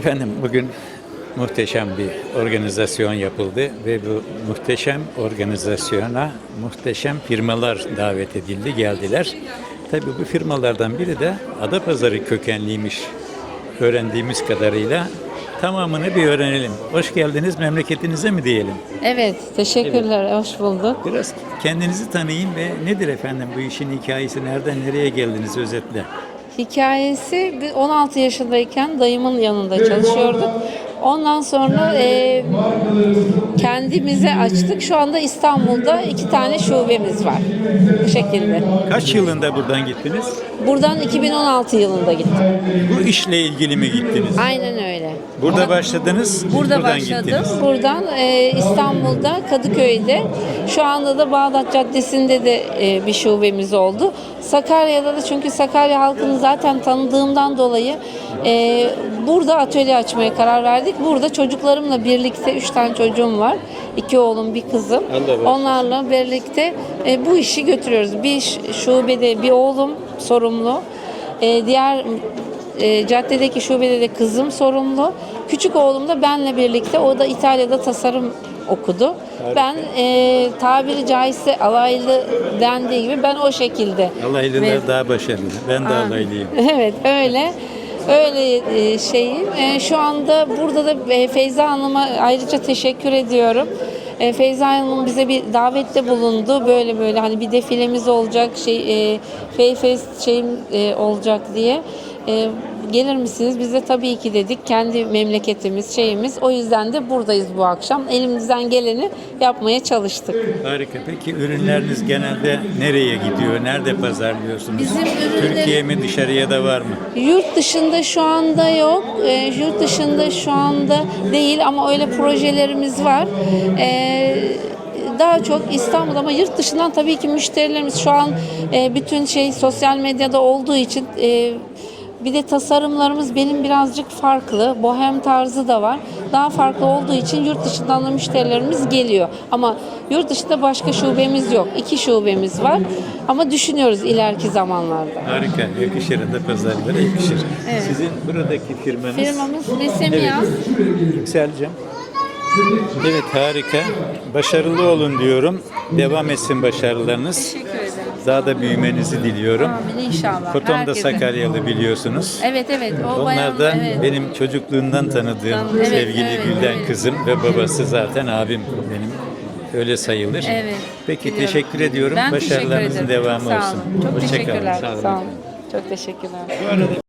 Efendim bugün muhteşem bir organizasyon yapıldı ve bu muhteşem organizasyona muhteşem firmalar davet edildi, geldiler. Tabii bu firmalardan biri de Adapazarı kökenliymiş öğrendiğimiz kadarıyla. Tamamını bir öğrenelim. Hoş geldiniz memleketinize mi diyelim? Evet, teşekkürler. Hoş bulduk. Biraz kendinizi tanıyın ve nedir efendim bu işin hikayesi? Nereden nereye geldiniz özetle? Hikayesi biz 16 yaşındayken dayımın yanında çalışıyorduk. Ondan sonra e, kendimize açtık. Şu anda İstanbul'da iki tane şubemiz var. Bu şekilde. Kaç yılında buradan gittiniz? Buradan 2016 yılında gittim. Bu işle ilgili mi gittiniz? Aynen öyle. Burada başladınız, Burada buradan başladım. gittiniz. Buradan e, İstanbul'da Kadıköy'de şu anda da Bağdat Caddesi'nde de e, bir şubemiz oldu. Sakarya'da da çünkü Sakarya halkını zaten tanıdığımdan dolayı e, burada atölye açmaya karar verdik. Burada çocuklarımla birlikte üç tane çocuğum var. İki oğlum, bir kızım. Onlarla birlikte e, bu işi götürüyoruz. Bir şubede bir oğlum sorumlu. E, diğer e, caddedeki şubede de kızım sorumlu. Küçük oğlum da benle birlikte. O da İtalya'da tasarım okudu. Ben e, tabiri caizse alaylı dendiği gibi ben o şekilde. Alaylılar Ve- daha başarılı. Ben de Ha. alaylıyım. Evet öyle. Öyle e, şeyim. E, Şu anda burada da e, Feyza Hanım'a ayrıca teşekkür ediyorum. E, Feyza Hanım bize bir davette bulundu. Böyle böyle hani bir defilemiz olacak, şey e, Feyfest şeyim e, olacak diye. E, gelir misiniz? Biz de tabii ki dedik. Kendi memleketimiz, şeyimiz. O yüzden de buradayız bu akşam. Elimizden geleni yapmaya çalıştık. Harika. Peki ürünleriniz genelde nereye gidiyor? Nerede pazarlıyorsunuz? Bizim ürünler- Türkiye mi dışarıya da var mı? Yurt dışında şu anda yok. Ee, yurt dışında şu anda değil ama öyle projelerimiz var. Ee, daha çok İstanbul ama yurt dışından tabii ki müşterilerimiz şu an e, bütün şey sosyal medyada olduğu için e, bir de tasarımlarımız benim birazcık farklı. Bohem tarzı da var. Daha farklı olduğu için yurt dışından da müşterilerimiz geliyor. Ama yurt dışında başka şubemiz yok. İki şubemiz var. Ama düşünüyoruz ileriki zamanlarda. Harika. Yakışır da pazarlara yakışır. Evet. Sizin buradaki firmanız? Firmamız Besemiyaz. Yükseleceğim. Evet harika. Başarılı olun diyorum. Devam etsin başarılarınız. Teşekkür. Daha da büyümenizi diliyorum. Amin inşallah. Koton da Herkese. Sakaryalı biliyorsunuz. Evet evet. O Onlar bayan, da evet. benim çocukluğundan tanıdığım Tanı- evet, sevgili evet, Gülden evet. kızım ve babası zaten abim benim. Öyle sayılır. Evet. Peki biliyorum. teşekkür ediyorum. Ben teşekkür Başarılarınızın ederim. devamı Sağ olsun. Çok Hoşça kalın. teşekkürler. Sağ olun. Sağ olun. Çok teşekkürler. Bu arada